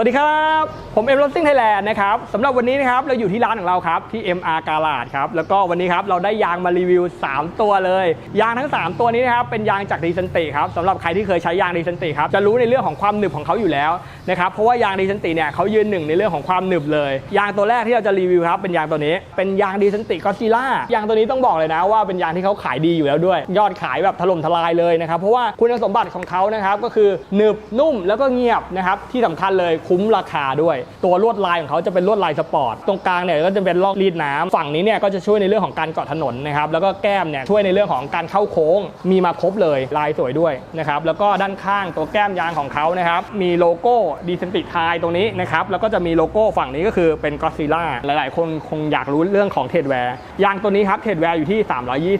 วัสดีครับ ผมเอ็มรถซิ่งไทยแลนด์นะครับสำหรับวันนี้นะครับเราอยู่ที่ร้านของเราครับที่ MR กาลาดครับแล้วก็วันนี้ครับเราได้ยางมารีวิว 3 ตัวเลย ยางทั้ง 3 ตัวนี้นะครับเป็นยางจากดีเซนติครับสำหรับใครที่เคยใช้ยางดีเซนติครับจะรู้ในเรื่องของความหนึบของเขาอยู่แล้วนะครับเพราะว่ายางดีเซนติเนี่ยเขายืนหนึ่งในเรื่องของความหนึบเลย ยางตัวแรกที่เราจะรีวิวครับเป็นยางตัวนี้ เป็นยางดีเซนติก็ซิล่ายางตัวนี้ต้องบอกเลยนะว่าเป็นยางที่เขาขายดีอยู่แล้วด้วย ยอดขายแบบถล่มทลายเลยนะครับเพราะว่าคุณสมบัติของเขานะครับก็คือหนึบนุ่มแล้วก็เงียบนะครับที่สำคัญเลยคุ้มราคาด้วย ตัวลวดลายของเขาจะเป็นลวดลายสปอร์ต ตรงกลางเนี่ยก็จะเป็นลอกรีดน้ำฝั่งนี้เนี่ยก็จะช่วยในเรื่องของการเกาะถนนนะครับแล้วก็แก้มเนี่ยช่วยในเรื่องของการเข้าโค้ง มีมาครบเลยลายสวยด้วยนะครับแล้วก็ด้านข้างตัวแก้มยางของเขานะครับมีโลโก้ดีเซนติทายตรงนี้นะครับแล้วก็จะมีโลโก้ฝั่งนี้ก็คือเป็นก็ซิล่าหลาย ๆ คนคงอยากรู้เรื่องของเทดแวร์ยางตัวนี้ครับเทดแวร์อยู่ที่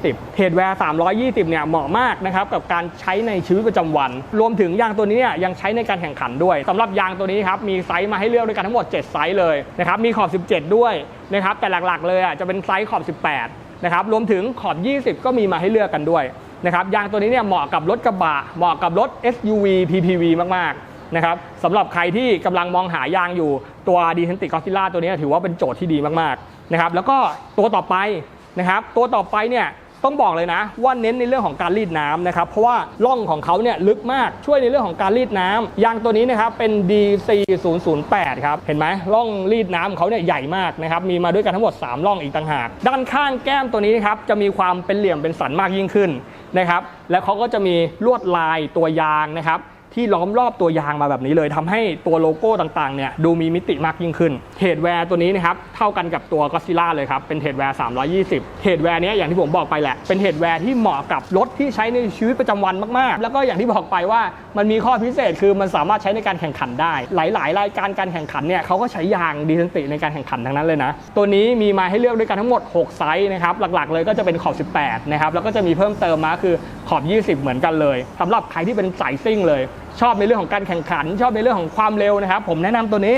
320 เทดแวร์ 320 เนี่ยเหมาะมากนะครับกับการใช้ในชีวิตประจำวัน รวมถึงยางตัวนี้เนี่ยยังใช้ในการแข่งขันด้วยสำหรับยางตัวนี้ครับมีไซส์มาให้เลือกด้วยกันทั้งหมด 7 ไซส์เลยนะครับมีขอบ 17 ด้วยนะครับแต่หลักๆ เลยอะจะเป็นไซส์ขอบ 18นะครับรวมถึงขอบ 20 ก็มีมาให้เลือกกันด้วยนะครับยางตัวนี้เนี่ยเหมาะกับรถกระบะเหมาะกับรถ SUV PPV มากๆนะครับสำหรับใครที่กำลังมองหายางอยู่ตัวดีเทนติกอซิล่าตัวนี้ถือว่าเป็นโจทย์ที่ดีมากๆนะครับแล้วก็ตัวต่อไปนะครับตัวต่อไปเนี่ย ต้องบอกเลยนะว่าเน้นในเรื่องของการรีดน้ำนะครับเพราะว่าร่องของเขาเนี่ยลึกมากช่วยในเรื่องของการรีดน้ำยางตัวนี้นะครับเป็น DC008 ครับเห็นไหมร่องรีดน้ำเขาเนี่ยใหญ่มากนะครับมีมาด้วยกันทั้งหมด 3 ร่องอีกต่างหาก ด้านข้างแก้มตัวนี้นะครับจะมีความเป็นเหลี่ยมเป็นสันมากยิ่งขึ้นนะครับและเขาก็จะมีลวดลายตัวยางนะครับ ที่ล้อมรอบตัวยางมาแบบนี้เลยทำให้ตัวโลโก้ต่างๆเนี่ยดูมีมิติมากยิ่งขึ้นเทรดแวร์ตัวนี้นะครับเท่ากันกับตัวก็ซิล่าเลยครับเป็นเทรดแวร์320เทรดแวร์เนี้ยอย่างที่ผมบอกไปแหละเป็นเทรดแวร์ที่เหมาะกับรถที่ใช้ในชีวิตประจำวันมากๆ แล้วก็อย่างที่บอกไปว่ามันมีข้อพิเศษคือมันสามารถใช้ในการแข่งขันได้ หลายๆ รายการการแข่งขันเนี่ยเขาก็ใช้ยางดีเซนติในการแข่งขันทั้งนั้นเลยนะ ตัวนี้มีมาให้เลือกด้วยกันทั้งหมด 6 ไซส์นะครับหลักๆ เลยก็จะเป็นขอบ 18นะครับแล้วก็จะมีเพิ่มเติมมาคือ ขอบ 20 เหมือนกันเลยสำหรับใครที่เป็นสายซิ่งเลย ชอบในเรื่องของการแข่งขัน ชอบในเรื่องของความเร็วนะครับ ผมแนะนำตัวนี้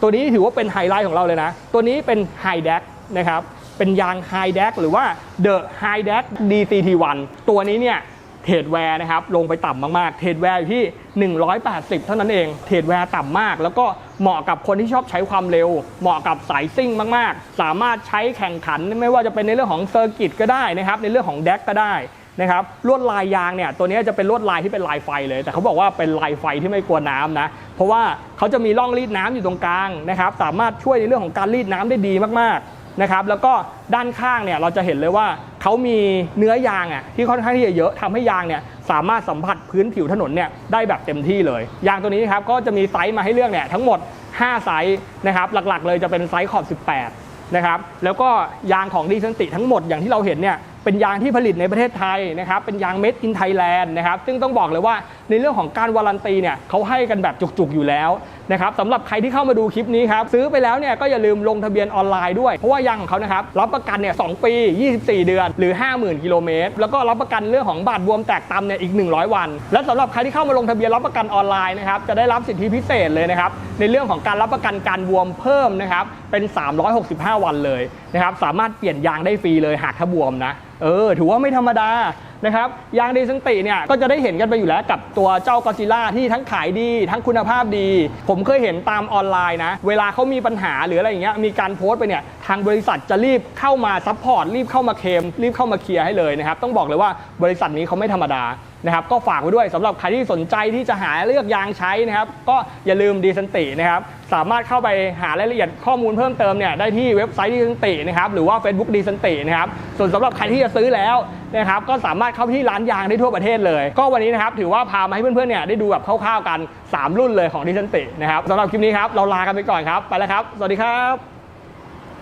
ตัวนี้ถือว่าเป็นไฮไลท์ของเราเลยนะ ตัวนี้เป็น High d e c นะครับ เป็นยาง High d e c หรือว่า The High d e c DCT1 ตัวนี้เนี่ยเทรดแวร์นะครับลงไปต่ำมากๆ เทรดแวร์อยู่ที่ 180 เท่านั้นเอง เทรดแวร์ต่ำมาก แล้วก็เหมาะกับคนที่ชอบใช้ความเร็ว เหมาะกับสายซิ่งมากๆ สามารถใช้แข่งขันไม่ว่าจะเป็นในเรื่องของเซอร์กิตก็ได้นะครับ ในเรื่องของแดกก็ได้ นะครับลวดลายยางเนี่ยตัวนี้จะเป็นลวดลายที่เป็นลายไฟเลย แต่เขาบอกว่าเป็นลายไฟที่ไม่กลัวน้ำนะ เพราะว่าเขาจะมีร่องรีดน้ำอยู่ตรงกลางนะครับ สามารถช่วยในเรื่องของการรีดน้ำได้ดีมากๆนะครับแล้วก็ด้านข้างเนี่ยเราจะเห็นเลยว่าเขามีเนื้อยางอะที่ค่อนข้างที่จะเยอะทำให้ยางเนี่ยสามารถสัมผัสพื้นผิวถนนเนี่ยได้แบบเต็มที่เลยยางตัวนี้ครับก็จะมีไซส์มาให้เลือกเนี่ยทั้งหมด 5 ไซส์นะครับหลักๆ เลยจะเป็นไซส์ขอบ 18นะครับแล้วก็ยางของดีเซนติทั้งหมดอย่างที่เราเห็นเนี่ย เป็นยางที่ผลิตในประเทศไทยนะครับ เป็นยางเม็ดอินไทยแลนด์นะครับ ซึ่งต้องบอกเลยว่า ในเรื่องของการวารันตีเนี่ยเขาให้กันแบบจุกๆอยู่แล้วนะครับสำหรับใครที่เข้ามาดูคลิปนี้ครับซื้อไปแล้วเนี่ยก็อย่าลืมลงทะเบียนออนไลน์ด้วย เพราะว่ายางของเขานะครับรับประกันเนี่ยสปี 24 เดือนหรือ 50,000 กิโลเมตร แล้วก็รับประกันเรื่องของบาดบวมแตกตำเนี่ยอีก 100 วัน และสำหรับใครที่เข้ามาลงทะเบียนรับประกันออนไลน์นะครับจะได้รับสิทธิพิเศษเลยนะครับในเรื่องของการรับประกันการบวมเพิ่มนะครับเป็น 365 วันเลยนะครับสามารถเปลี่ยนยางได้ฟรีเลยหากถ้าบวมนะเออถือว่าไม่ธรรมดา นะครับยางดีสันติเนี่ยก็จะได้เห็นกันไปอยู่แล้วกับตัวเจ้ากอซิล่าที่ทั้งขายดี ทั้งคุณภาพดี ผมเคยเห็นตามออนไลน์นะ เวลาเขามีปัญหาหรืออะไรอย่างเงี้ยมีการโพสต์ไปเนี่ยทางบริษัทจะรีบเข้ามาซัพพอร์ตรีบเข้ามาเคมรีบเข้ามาเคลียร์ให้เลยนะครับต้องบอกเลยว่าบริษัทนี้เขาไม่ธรรมดานะครับก็ฝากไว้ด้วยสำหรับใครที่สนใจที่จะหาเลือกยางใช้นะครับก็อย่าลืมดีสันตินะครับ สามารถเข้าไปหารายละเอียดข้อมูลเพิ่มเติมเนี่ยได้ที่เว็บไซต์ดีสันตินะครับหรือว่า Facebook ดีสันตินะครับส่วนสำหรับใครที่จะซื้อแล้วนะครับก็สามารถเข้าที่ร้านยางได้ทั่วประเทศเลย ก็วันนี้นะครับถือว่าพามาให้เพื่อนๆเนี่ยได้ดูแบบคร่าวๆกัน 3 รุ่นเลยของดิสันตินะครับสำหรับคลิปนี้ครับเราลากันไปก่อนครับไปแล้วครับ สวัสดีครับ